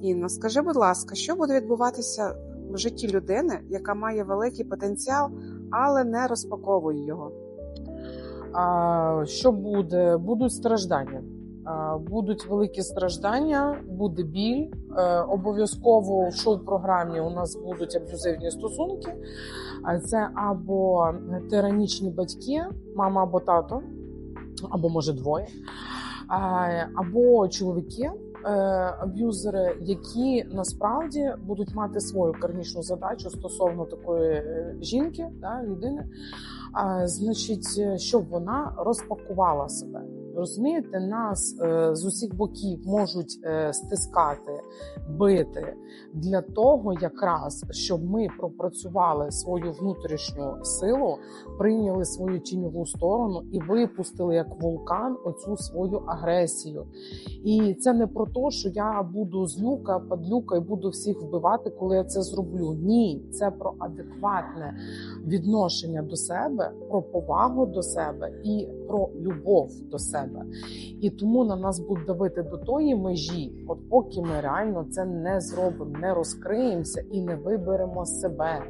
Інно, скажи, будь ласка, що буде відбуватися в житті людини, яка має великий потенціал, але не розпаковує його? А, що буде? Будуть страждання. Будуть великі страждання, буде біль. Е, Обов'язково в шоу-програмі у нас будуть аб'юзивні стосунки. А Це або тиранічні батьки, мама або тато, або може двоє, або чоловіки. Е, Аб'юзери, які насправді будуть мати свою кармічну задачу стосовно такої е, жінки, да, людини, а, значить, е, щоб вона розпакувала себе. Розумієте, нас е, з усіх боків можуть е, стискати, бити для того, якраз щоб ми пропрацювали свою внутрішню силу, прийняли свою тіньову сторону і випустили як вулкан оцю свою агресію. І це не про те, що я буду злюка, падлюка і буду всіх вбивати, коли я це зроблю. Ні, це про адекватне відношення до себе, про повагу до себе і про любов до себе. І тому на нас будуть давити до тої межі, от поки ми реально це не зробимо, не розкриємося і не виберемо себе.